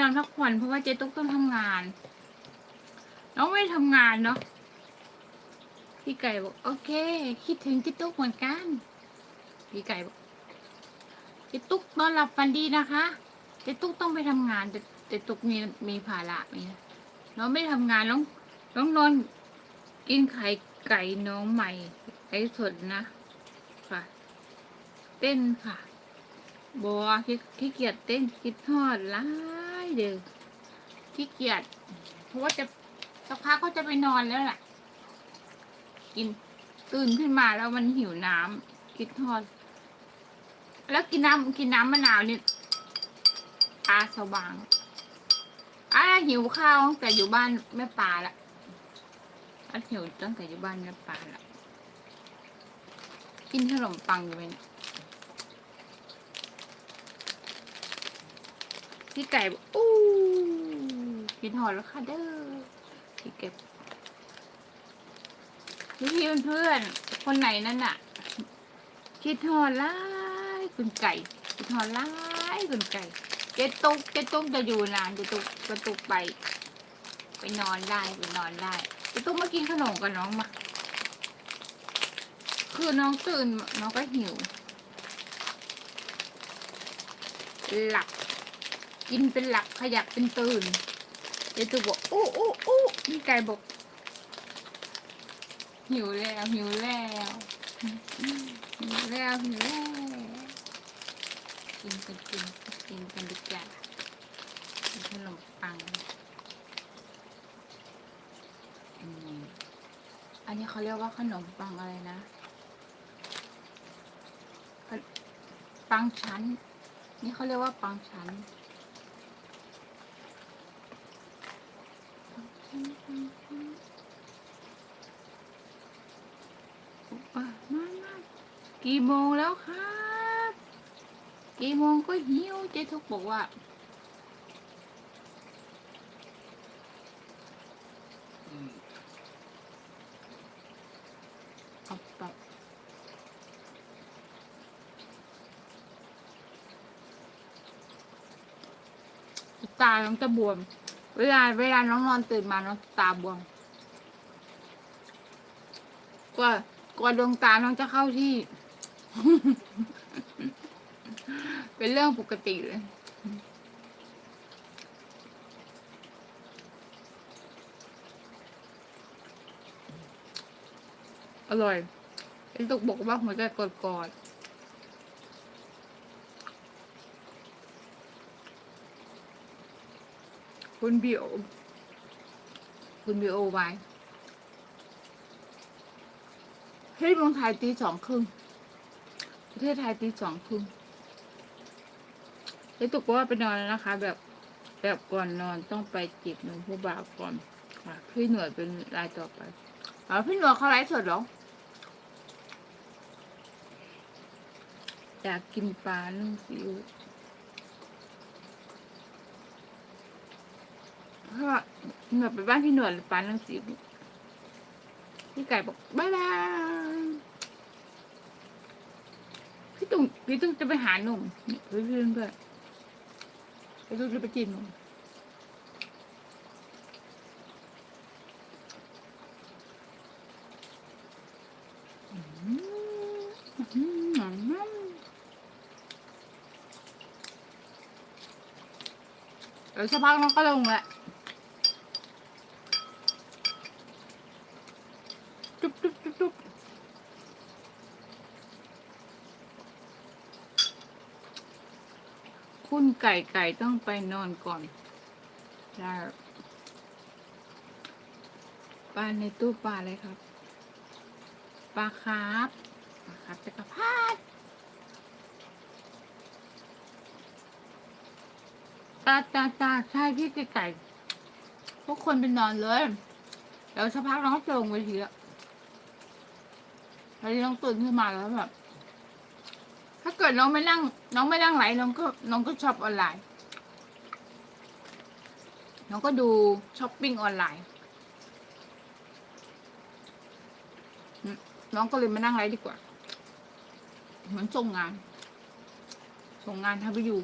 นอนพักผ่อนเพราะว่าเจ๊ตุ๊กต้องทำงาน น้องไม่ทำงานเนาะพี่ไก่บอกโอเค คิดถึงเจ๊ตุ๊กเหมือนกัน พี่ไก่บอกเจ๊ตุ๊กนอนหลับฝันดีนะคะเจ๊ตุ๊กต้องไปทำงานแต่เจ๊ตุ๊กมีมีภาระมีน้องไม่ทำงานน้องน้องนอนกินไข่ไก่น้องใหม่ไอ้สดนะค่ะ เต้นค่ะบัวขี้เกียจเต้นคิดทอดร้า เด้อขี้เกียจเพราะว่าจะสักพักก็จะไปนอนแล้วแหละกินตื่นขึ้นมาแล้วมันหิวน้ำคิดทอด แล้วกินน้ำกินน้ำมะนาวนี่ตาสว่างอะหิวข้าวตั้งแต่อยู่บ้านแม่ปลาละอะหิวตั้งแต่อยู่บ้านแม่ปลาละกินขนมปังอยู่ไหมเนี่ย พี่ไก่อกอู้กินหอดแล้วค่ะเด้อพี่เก็บพี่พี่เพื่อนๆคนไหนนั่นน่ะ คิดหอดร้ายคุณไก่คิดหอดร้ายคุณไก่เจ๊ตุ๊กเจ๊ตุ๊กจะอยู่นานเจ๊ตุ๊กเจ๊ตุ๊กไป ไปนอนได้ไปนอนได้เจ๊ตุ๊กมากินขนมกับน้องมาคือน้องตื่นน้องก็หิว หลับ กินเป็นหลับขยับเป็นตื่นเจตุบอกอู้อู้อู้นี่ไก่บอก หิวแล้วหิวแล้วหิวแล้วหิวแล้วกินกันกินกินกันดีกว่ากินขนมปังอันนี้เขาเรียกว่าขนมปังอะไรนะ ปังชั้น นี่เขาเรียกว่าปังชั้นปังชั้นปังชั้น อะมามา กี่โมงแล้วครับกี่โมงก็หิวเจ๊ทุกบอกว่าอืมเอาไปตาน้องจะบวม เวลาเวลาน้องนอนตื่นมาน้องตาบวมกว่ากว่าดวงตาน้องจะเข้าที่ เป็นเรื่องปกติเลย อร่อยไอ้ตุกบอกว่าหัวใจกดกอดคุณบีโอ คุณบีโอไว้ที่เมืองไทยตีสองครึ่ง ประเทศไทยตีสองครึ่งไอ้ตุกว่าไปนอนแล้วนะคะ แบบแบบก่อนนอนต้องไปจีบหนุ่มผู้บ่าวก่อนค่ะพี่หน่วยเป็นรายต่อไปอ๋อพี่หน่วยเขาไลฟ์สดหรออยากกินปลานึ่งซีอิ๊วเพราะว่หน่วยไปบ้านพี่หน่วยปลานึ่งซีอิ๊วพี่ไก่บอกบายบาย พี่ตุ้งพี่ตุ้งจะไปหาหนุ่มนี่เพื่อนเพื่อนเพื่อนพี่ตุ้งจะไปจีบหนุ่มอืมอืมอืมเดี๋ยวสักพักน้องก็ลงแหละจุ๊บจุ๊บจุ๊บจุ๊บ คุณไก่ไก่ต้องไปนอนก่อนได้ปลาในตู้ปลาอะไรครับปลาครับปลาครับจักรพรรดิตาตาตาใช่พี่ไก่ไก่พวกคนไปนอนเลยเดี๋ยวสักพักน้องจะลงเวทีแล้วแล้วน้องตื่นขึ้นมาแล้วแบบ ถ้าเกิดน้องไม่นั่ง น้องไม่นั่งไหลน้องก็น้องก็ชอปออนไลน์ น้องก็ดูช้อปปิ้งออนไลน์ น้องก็เลยมานั่งไลฟ์ดีกว่า เหมือนส่งงาน ส่งงานทำไปอยู่